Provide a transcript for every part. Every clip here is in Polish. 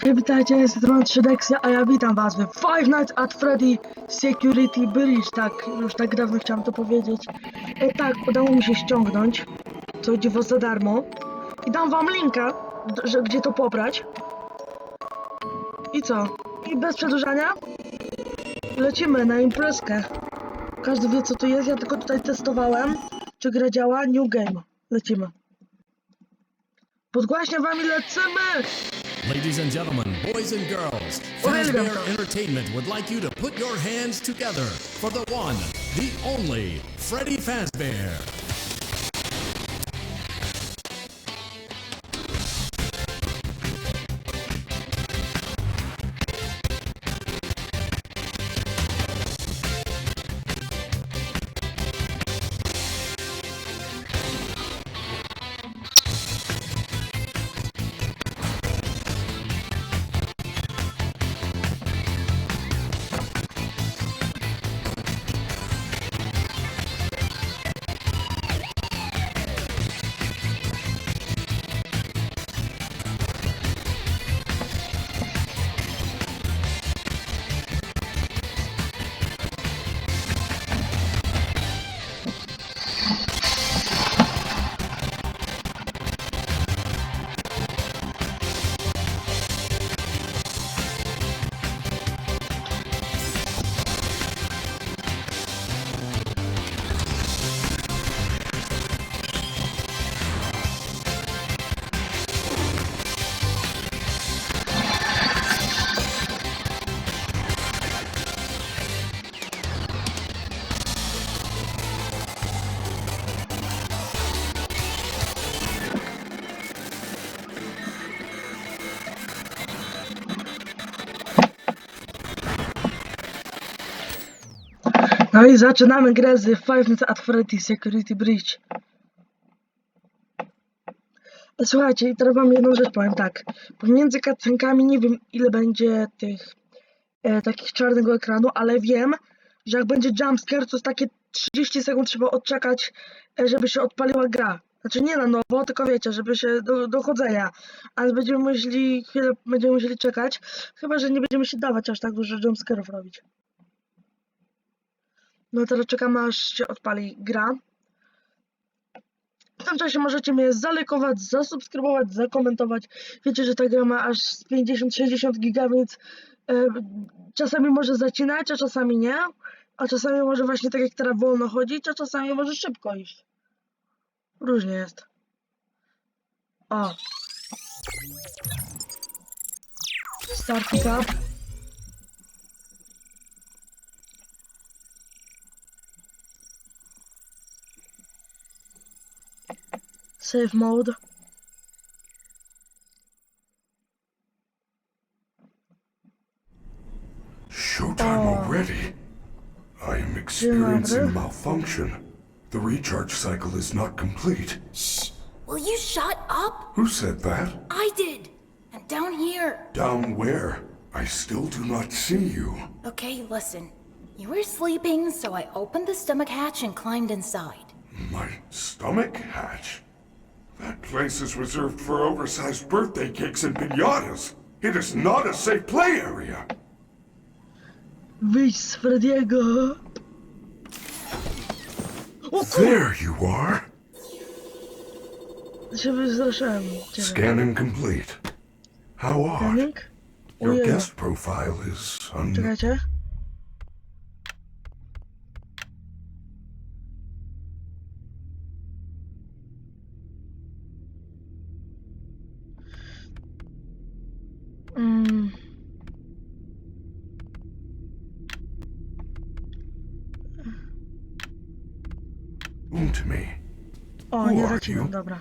Hej, witajcie, jestem Tron 3 a ja witam was w Five Nights at Freddy Security Bridge, tak, już tak dawno chciałem to powiedzieć. E, tak, udało mi się ściągnąć, co idzie was za darmo. I dam wam linka, że gdzie to pobrać. I co? I bez przedłużania lecimy na imprezkę. Każdy wie co tu jest, ja tylko tutaj testowałem, czy gra działa, new game. Lecimy. Podgłaśnie wami lecimy! Ladies and gentlemen, boys and girls. Fazbear Entertainment would like you to put your hands together for the one, the only Freddy Fazbear. No i zaczynamy grę z Five Nights at Freddy's Security Bridge. Słuchajcie, i teraz wam jedną rzecz powiem tak. Pomiędzy cutscenkami nie wiem ile będzie tych e, takich czarnego ekranu, ale wiem, że jak będzie jumpscare, to takie 30 sekund trzeba odczekać, e, żeby się odpaliła gra. Znaczy nie na nowo, tylko wiecie, żeby się do, dochodzenia. Ale będziemy musieli, chwilę będziemy musieli czekać, chyba że nie będziemy się dawać aż tak dużo jumpscare'ów robić. No teraz czekamy aż się odpali gra. W tym czasie możecie mnie zalajkować, zasubskrybować, zakomentować. Wiecie, że ta gra ma aż z 50-60 giga, więc e, czasami może zacinać, a czasami nie. A czasami może właśnie tak jak teraz wolno chodzić, a czasami może szybko iść. Różnie jest. O. Start up. Save mode. Showtime Oh. already? I am experiencing malfunction. The recharge cycle is not complete. Shh! Will you shut up? Who said that? I did! And down here. Down where? I still do not see you. Okay, listen. You were sleeping, so I opened the stomach hatch and climbed inside. My stomach hatch? That place is reserved for oversized birthday cakes and pinatas. It is not a safe play area. Wyjść z Frediego. O. There you are. się wystraszyłem. ciebie. Scanning complete. How odd. Scanning? Your guest profile is un... Mm. to me. O, Who nie are zaczynam, you? dobra.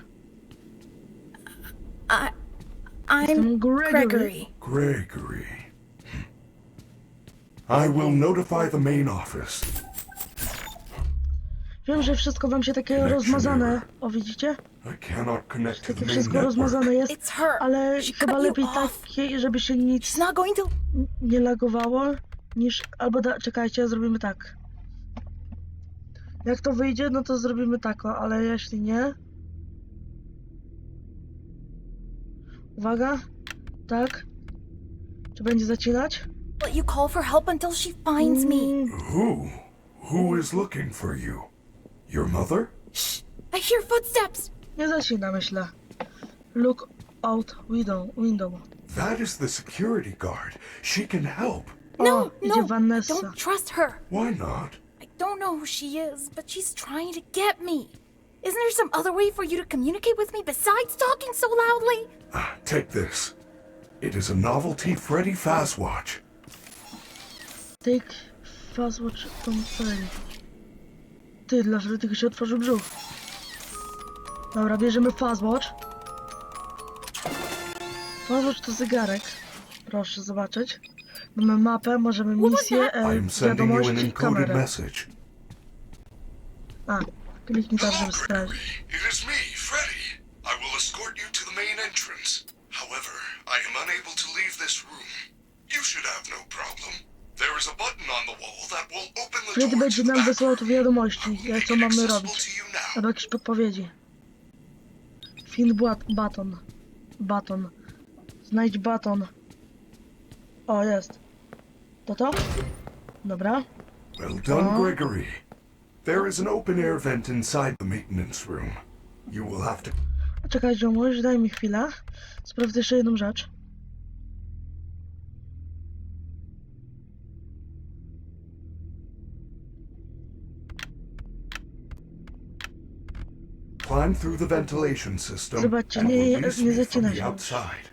I. I'm Jestem Gregory. Gregory. Gregory. I will notify the main office. Wiem, że wszystko wam się takie rozmazane. O, widzicie? To wszystko rozmazane jest, It's her. ale She chyba cut you lepiej off. takie, żeby się nic She's not going to. nie lagowało, niż... Albo da... czekajcie, zrobimy tak. Jak to wyjdzie, no to zrobimy tak, o, ale jeśli nie... Uwaga. Tak. Czy będzie zacinać? Let you call for help until she finds me. Mm, Who? Who is looking for you? Your mother? Shh! I hear footsteps! Nie zacina, myślę. Look out window. window. That is the security guard. She can help. No, O, idzie no! Vanessa. Don't trust her. Why not? I don't know who she is, but she's trying to get me. Isn't there some other way for you to communicate with me besides talking so loudly? Ah, take this. It is a novelty Freddy Fazwatch. Take fast watch Tom Ferry. Ty, dla Freddy'ego się otworzył brzuch. Dobra, bierzemy fast watch. Fast watch to zegarek. Proszę zobaczyć. Mamy mapę, możemy misję, I e, am sending you an wiadomości, encoded kamerę. message. A, kliknij tam, żeby sprawdzić. It is me, Freddy. I will escort you to the main entrance. However, I am unable to leave this room. You should have no problem. There is a button on the wall that will open the door będzie to the nam back wysyłał tu. I wiadomości, jak it mamy robić. to. Albo jakieś podpowiedzi. Find baton. Baton. Znajdź baton. O, jest. To to? Dobra. Well done. Gregory. There is an open air vent inside the maintenance room. You will have to Czekaj, ziomuś, daj mi chwilę. Sprawdzę jeszcze jedną rzecz. Climb through the ventilation system Zobaczcie, and nie- release nie me from zacina the się. outside.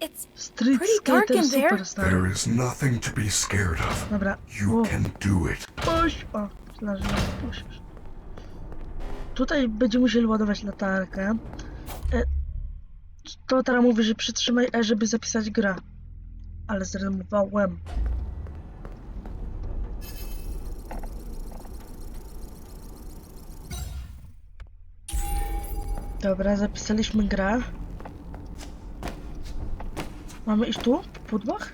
It's Street Pretty dark Skater in there. Superstar. There is nothing to be scared of. Dobra. You O, can do it. puść! O, że nie. Tutaj będziemy musieli ładować latarkę. E, to teraz mówi, że przytrzymaj E, żeby zapisać grę. Ale zrymowałem. Dobra, zapisaliśmy grę. Mamy iść tu? Po pudłach?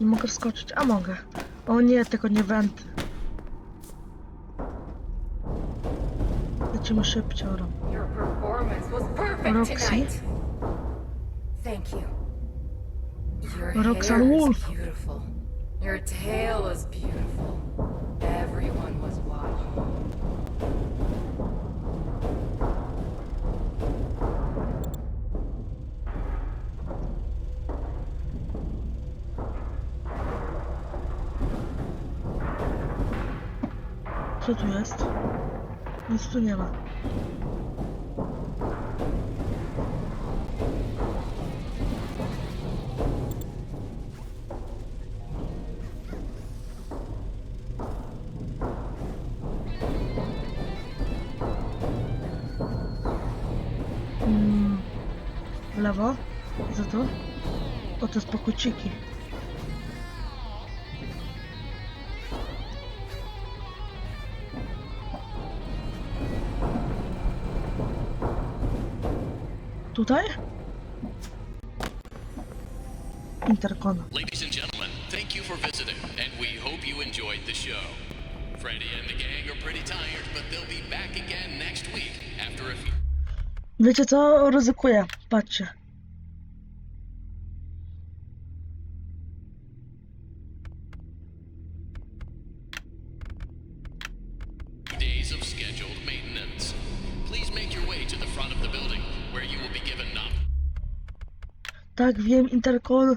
Nie mogę wskoczyć. A mogę. O nie, tylko nie wenty. Lecimy was perfect Roxy? Thank you. Your Roxanne Wolf. beautiful. Your tail is beautiful. Everyone was watching. Co tu jest? Nic tu nie ma. Tutaj? Interkon. Ladies and gentlemen, thank you for visiting, and we hope you enjoyed the show. Freddie and the gang are pretty tired, but they'll be back again next week after a few. Wiecie co? Ryzykuję. Patrzcie. Tak, wiem, Interkon.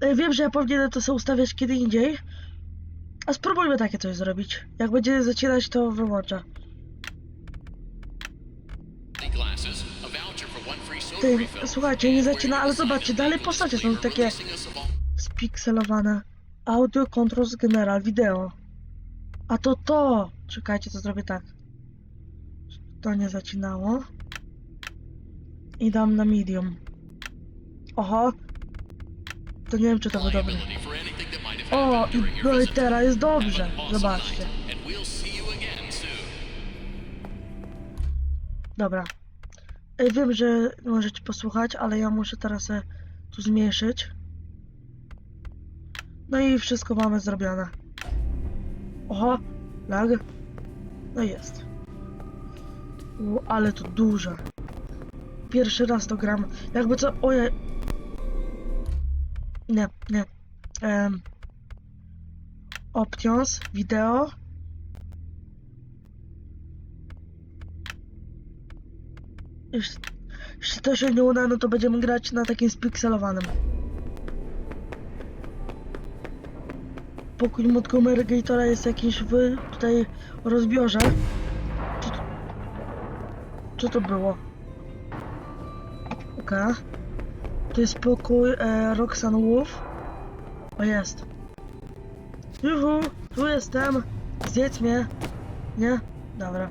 E, Wiem, że ja powinienem to sobie ustawiać kiedy indziej. A spróbujmy takie coś zrobić. Jak będzie zacinać, to wyłączę. Glasses, a voucher for one free soda Ty, słuchajcie, nie you ale zobaczcie, dalej postacie są takie spikselowane. Audio Controls General Video. A to to! Czekajcie, to zrobię tak. To nie zacinało. I dam na medium. Oho. To nie wiem, czy to było dobre. O, i no i teraz jest dobrze. Zobaczcie. Dobra. Wiem, że możecie posłuchać, ale ja muszę teraz e, tu zmniejszyć. No i wszystko mamy zrobione. Oho, lag. No jest. U, ale to duże. pierwszy raz to gram. Jakby co, ojej. Nie, nie. Um, options, wideo. Jeśli, to się nie uda, no to będziemy grać na takim spikselowanym. Pokój Montgomery Gatora jest jakiś w tutaj rozbiorze. Co to, co to było? Okej. To jest pokój e, Roxanne Wolf. O jest. Juhu, tu jestem. Zjedz mnie. Nie? Dobra.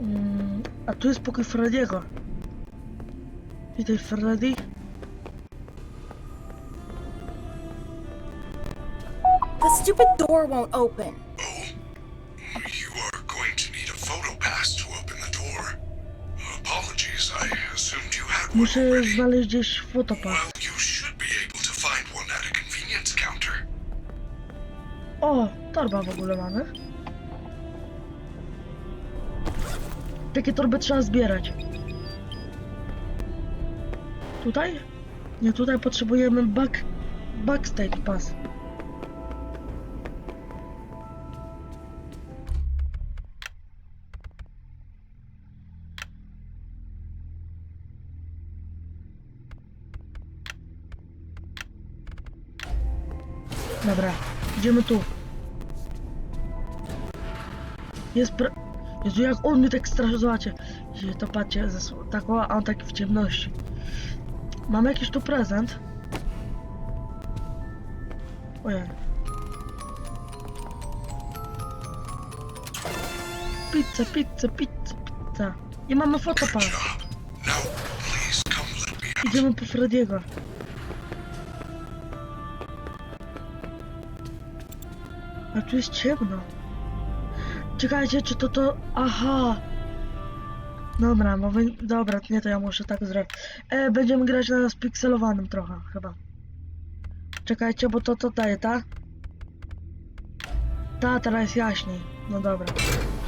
Mm, a tu jest pokój Frediego. Witaj Freddy. The stupid door won't open. Muszę znaleźć gdzieś fotopas. O, torba w ogóle mamy. Takie torby trzeba zbierać. Tutaj? Nie, tutaj potrzebujemy back, backstage pass. Jest pra... Jezu, jak on mnie tak straszy, zobaczcie. Jezu, To patrzcie, tak, o, a on taki w ciemności. Mamy jakiś tu prezent? Ojej. Pizza, pizza, pizza, pizza. I mamy out. Idziemy po Frediego. A tu jest ciemno. Czekajcie, czy to to... Aha! Dobra, bo wy... Dobra, nie, to ja muszę tak zrobić. E, będziemy grać na spikselowanym trochę, chyba. Czekajcie, bo to to daje, ta? Ta, teraz jest jaśniej. No dobra.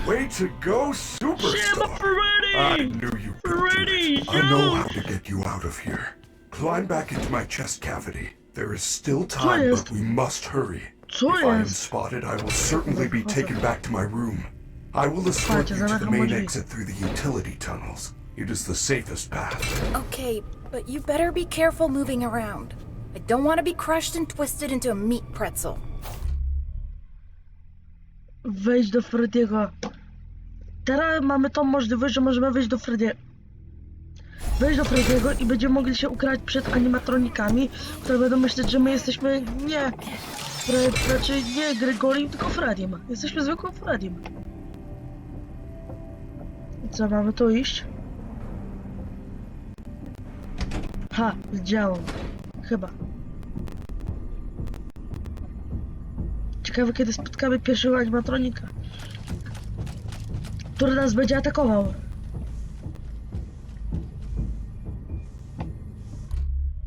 Way to go, Siema, superstar! I Freddy! knew you could do Freddy, it. I know how to get you out of here. Climb back into my chest cavity. There is still time, jest? but we must hurry. Co if I am jest? spotted, I will certainly be taken back to my room. I will escort you to the main exit through the utility tunnels. It is the safest path. Okay, but you better be careful moving around. I don't want to be crushed and twisted into a meat pretzel. Wejdź do Frediego. Teraz mamy tą możliwość, że możemy wejść do Frediego. Wejść do Frediego i będziemy mogli się ukryć przed animatronikami, które będą myśleć, że my jesteśmy nie... Fred, znaczy nie Gregorim, tylko Fredim. Jesteśmy zwykłym Fredim. I co, mamy tu iść? Ha, widziałem. Chyba. Ciekawe kiedy spotkamy pierwszego animatronika. Który nas będzie atakował.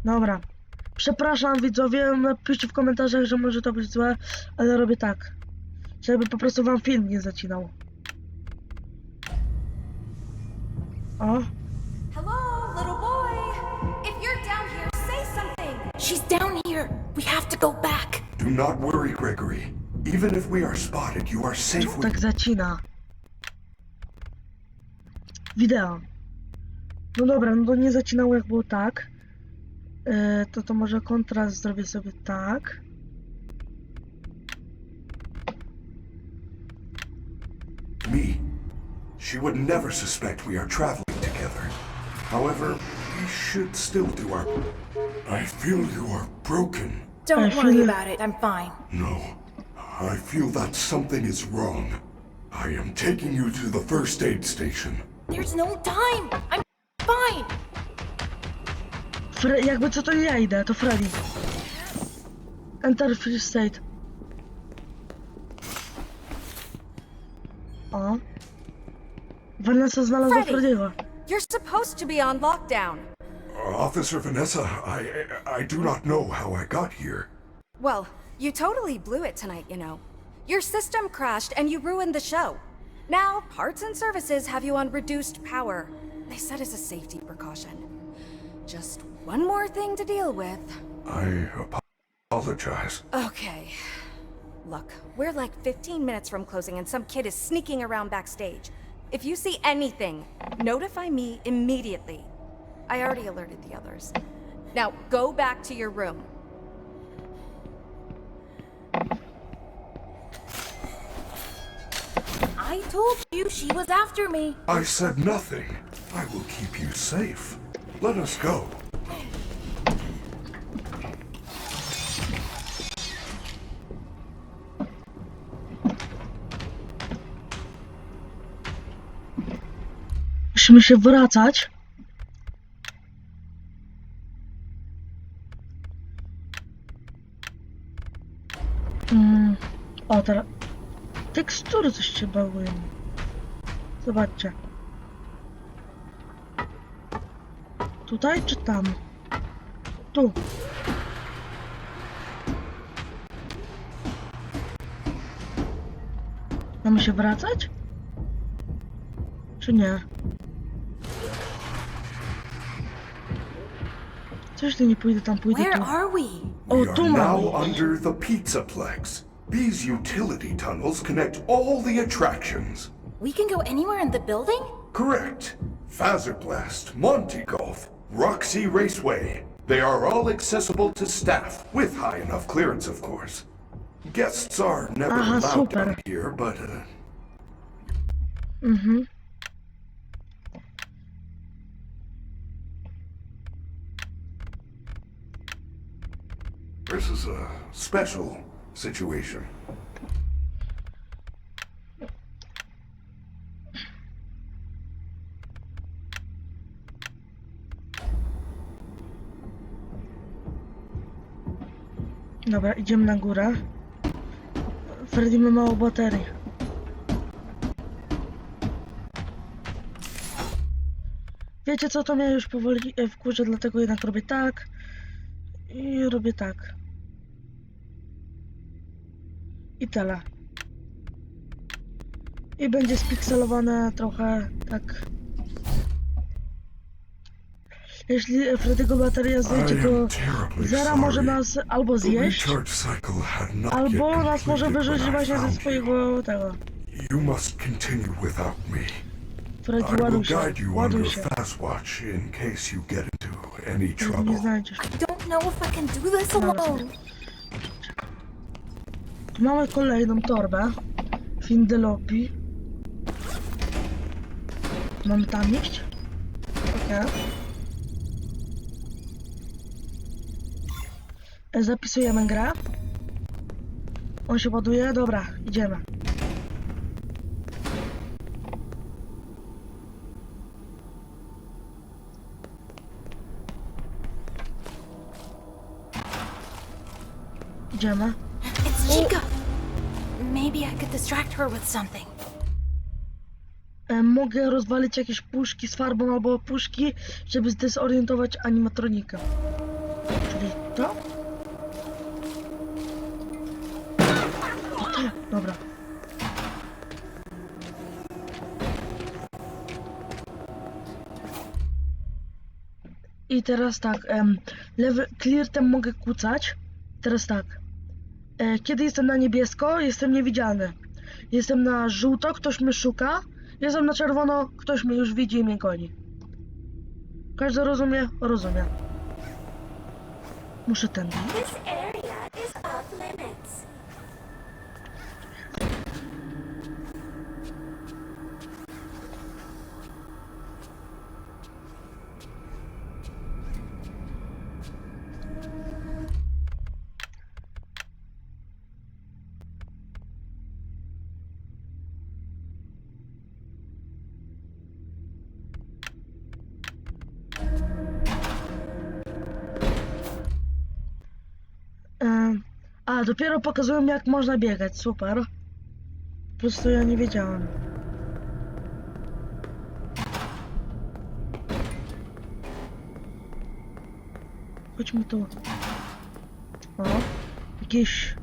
Dobra. Przepraszam widzowie, napiszcie w komentarzach, że może to być złe, ale robię tak. Żeby po prostu wam film nie zacinał. O, Hello, little boy. If you're down here, say something. She's down here. We have to go back. Do not worry, Gregory. Even if we are spotted, you are safe with tak zacina. Wideo. No dobra, no to nie zacinało jak było tak. To to może kontrast zrobię sobie tak. me. She would never suspect we are traveling together. However, we should still do our. I feel you are broken. Don't worry about it. I'm fine. No, I feel that something is wrong. I am taking you to the first aid station. There's no time. I'm fine. Fre jakby co to ja idę, to Freddy. Enter free state. O. Vanessa znalazła Freddy. Freddy'ego. You're supposed to be on lockdown. Uh, Officer Vanessa, I I do not know how I got here. Well, you totally blew it tonight, you know. Your system crashed and you ruined the show. Now, parts and services have you on reduced power. They said as a safety precaution. Just one more thing to deal with. I apologize. Okay. Look, we're like 15 minutes from closing and some kid is sneaking around backstage. If you see anything, notify me immediately. I already alerted the others. Now, go back to your room. I told you she was after me. I said nothing. I will keep you safe. Let us go. Musimy się wracać. Mm. O, teraz... Tekstury coś się bałują. Zobaczcie. Tutaj czy tam? Tu. Mamy się wracać? Czy nie? Co jeśli nie pójdę tam, pójdę Where tu? are we? O, We tu are now mamy. under the Pizzaplex. These utility tunnels connect all the attractions. We can go anywhere in the building? Correct. Fazerblast, Monty Golf, Roxy Raceway. They are all accessible to staff, with high enough clearance, of course. Guests are never Aha, allowed super. down here, but uh, Mhm. this is a special situation. Dobra, idziemy na górę. Freddy ma mało baterii. Wiecie co, to mnie już powoli e, wkurzy, dlatego jednak robię tak. I robię tak. I tyle. I będzie spikselowane trochę tak. Jeśli Freddy'ego bateria I zejdzie terribly zera, może sorry. nas albo zjeść, recharge cycle had not albo yet nas może completed wyrzucić właśnie ze swojego tego. You must continue without me. Freddy, I will guide you on your fast watch in case you get into any Nie trouble. znajdziesz. I don't know if I can do this alone. Tu mamy kolejną torbę. Findelopi. Mamy tam iść? Okej. E, Zapisujemy grę. On się ładuje, dobra, idziemy. Idziemy. It's Chica. Maybe I could distract her with something. E, mogę rozwalić jakieś puszki z farbą albo puszki, żeby zdezorientować animatronika. I teraz tak, em, lewy clear tem mogę kucać. Teraz tak. E, kiedy jestem na niebiesko, jestem niewidzialny. Jestem na żółto, ktoś mnie szuka. Jestem na czerwono, ktoś mnie już widzi i mnie goni. Każdy rozumie? Rozumie. Muszę ten. dopiero pokazują jak można biegać, super. Po prostu ja nie wiedziałem. Chodźmy tu. O, jakiś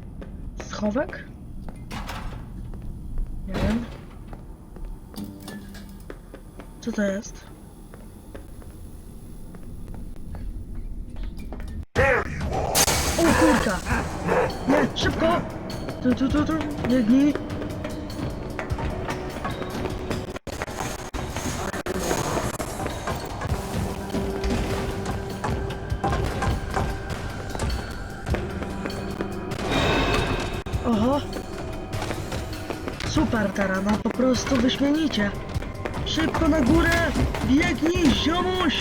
schowek? Nie wiem. Co to jest? O kurka! Szybko. Tu, tu, tu, tu. Biegnij. Oho. Super teraz, no po prostu wyśmienicie. Szybko na górę! Biegnij, ziomuś!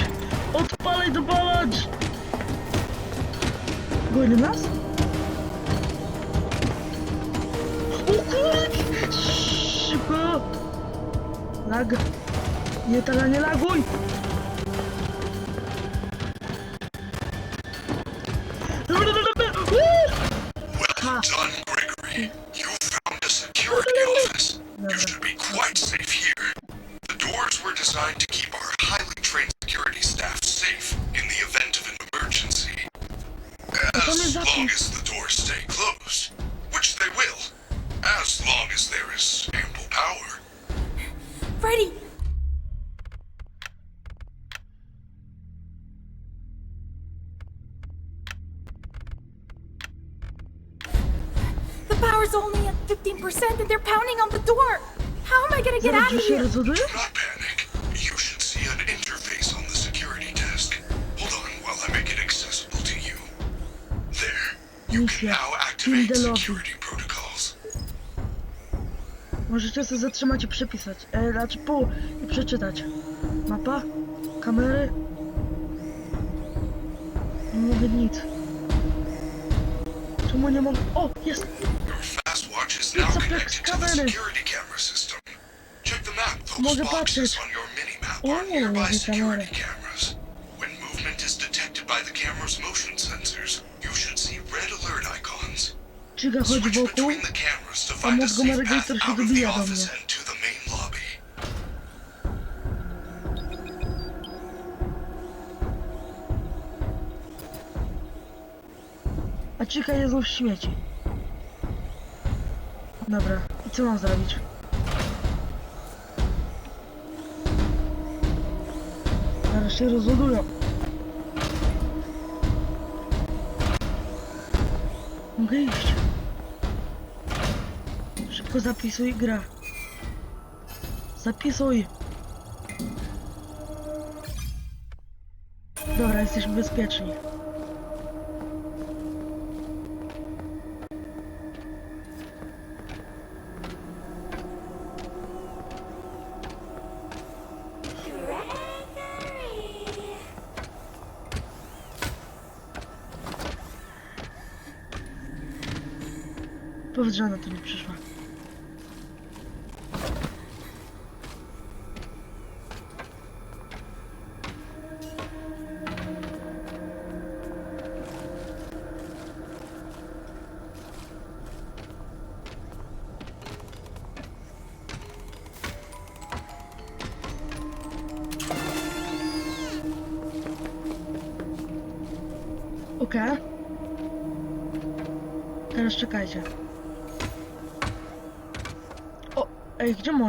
Odpalaj dopalacz! Goni nas? Szybko! Lag. Nie, teraz nie laguj! The power's only at 15% and they're pounding on the door! How am I gonna get out of here? Do not panic. You should see an interface on the security desk. Hold on while I make it accessible to you. There. You can now activate In the lobby. security protocols. Możecie sobie zatrzymać i przepisać. E, znaczy pół i przeczytać. Mapa? Kamery? Nie mogę nic. Czemu nie mogę? O, jest! Your fast watch is now connected to the security camera system. Check the map, those Mogę boxes on your mini-map O, are nearby security cameras. When movement is detected by the camera's motion sensors, you should see red alert icons. Switch between the cameras to find a safe path out of the office and to the main lobby. A Chica jest znów w śmieci. Dobra, i co mam zrobić? Zaraz się rozładują. Mogę iść. Szybko zapisuj gra. Zapisuj. Dobra, jesteśmy bezpieczni. Powiedz, że ona tu nie przyszła.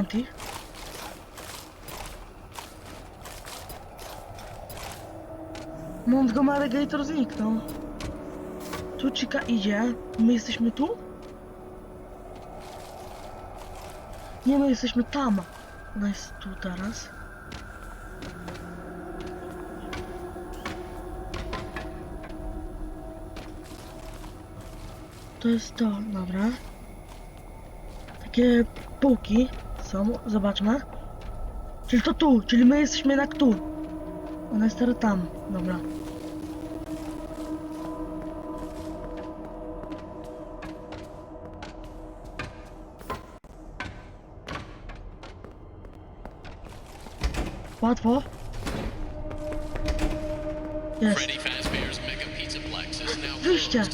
Monty? Montgomery Gator zniknął. Tu Chica idzie. My jesteśmy tu? Nie, my jesteśmy tam. Ona jest tu teraz. To jest to, dobra. Takie półki są, zobaczmy. Czyli to tu, czyli my jesteśmy jednak tu. Ona jest teraz tam, dobra. Łatwo. Jest. Wyjście.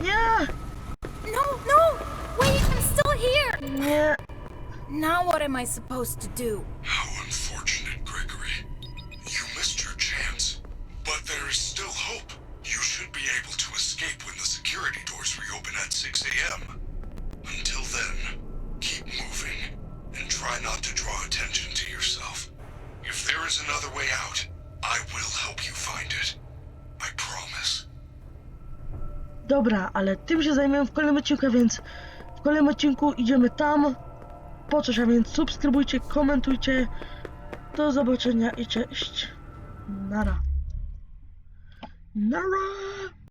Nie! Now what am I supposed to do? How unfortunate, Gregory. You missed your chance. But there is still hope. You should be able to escape when the security doors reopen at 6 a.m. Until then, keep moving and try not to draw attention to yourself. If there is another way out, I will help you find it. I promise. Dobra, ale tym się zajmiemy w kolejnym odcinku, więc w kolejnym odcinku idziemy tam po coś, a więc subskrybujcie, komentujcie. Do zobaczenia i cześć. Nara. Nara.